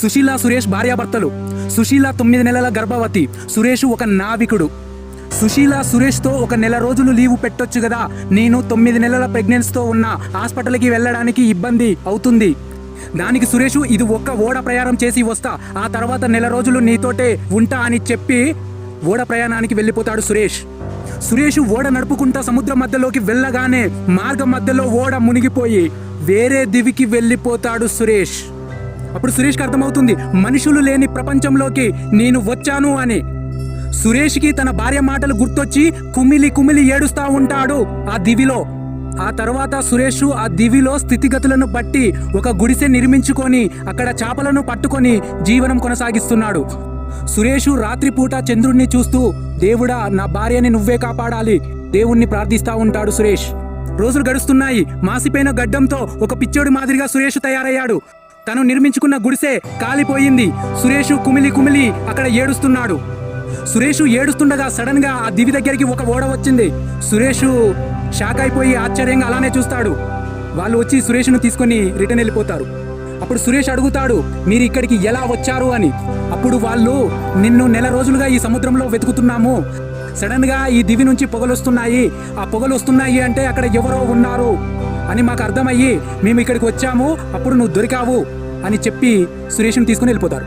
సుశీల సురేష్ భార్యాభర్తలు. సుశీల తొమ్మిది నెలల గర్భవతి. సురేష్ ఒక నావికుడు. సుశీల సురేష్తో ఒక నెల రోజులు లీవు పెట్టొచ్చు కదా నేను తొమ్మిది నెలల ప్రెగ్నెన్స్తో ఉన్న హాస్పిటల్కి వెళ్ళడానికి ఇబ్బంది అవుతుంది. దానికి సురేష్ ఇది ఒక్క ఓడ ప్రయాణం చేసి వస్తా. ఆ తర్వాత నెల రోజులు నీతోటే ఉంటా అని చెప్పి ఓడ ప్రయాణానికి వెళ్ళిపోతాడు సురేష్. సురేష్ ఓడ నడుపుకుంటా సముద్రం మధ్యలోకి వెళ్ళగానే మార్గం మధ్యలో ఓడ మునిగిపోయి వేరే దివికి వెళ్ళిపోతాడు సురేష్. అప్పుడు సురేష్కి అర్థమవుతుంది మనుషులు లేని ప్రపంచంలోకి నేను వచ్చాను అని. సురేష్కి తన భార్య మాటలు గుర్తొచ్చి కుమిలి కుమిలి ఏడుస్తా ఉంటాడు ఆ దివిలో. ఆ తర్వాత సురేష్ ఆ దివిలో స్థితిగతులను బట్టి ఒక గుడిసె నిర్మించుకొని అక్కడ చేపలను పట్టుకొని జీవనం కొనసాగిస్తున్నాడు. సురేషు రాత్రిపూట చంద్రుణ్ణి చూస్తూ దేవుడా నా భార్యని నువ్వే కాపాడాలి. దేవుణ్ణి ప్రార్థిస్తా ఉంటాడు సురేష్. రోజులు గడుస్తున్నాయి మాసిపోయిన గడ్డంతో ఒక పిచ్చోడి మాదిరిగా సురేష్ తయారయ్యాడు. తను నిర్మించుకున్న గుడిసె కాలిపోయింది. సురేషు కుమిలి కుమిలి అక్కడ ఏడుస్తున్నాడు. సురేష్ ఏడుస్తుండగా సడన్గా ఆ దివి దగ్గరికి ఒక ఓడ వచ్చింది. సురేష్ షాక్ అయిపోయి ఆశ్చర్యంగా అలానే చూస్తాడు. వాళ్ళు వచ్చి సురేష్ను తీసుకొని రిటర్న్ వెళ్ళిపోతారు. అప్పుడు సురేష్ అడుగుతాడు మీరు ఇక్కడికి ఎలా వచ్చారు? అని. అప్పుడు వాళ్ళు నిన్ను నెల రోజులుగా ఈ సముద్రంలో వెతుకుతున్నాము. సడన్గా ఈ దివి నుంచి పొగలు వస్తున్నాయి ఆ పొగలు వస్తున్నాయి అంటే అక్కడ ఎవరో ఉన్నారు. అని మాకు అర్థమయ్యి మేము ఇక్కడికి వచ్చాము. అప్పుడు నువ్వు దొరికావు. అని చెప్పి సురేష్ని తీసుకుని వెళ్ళిపోతారు.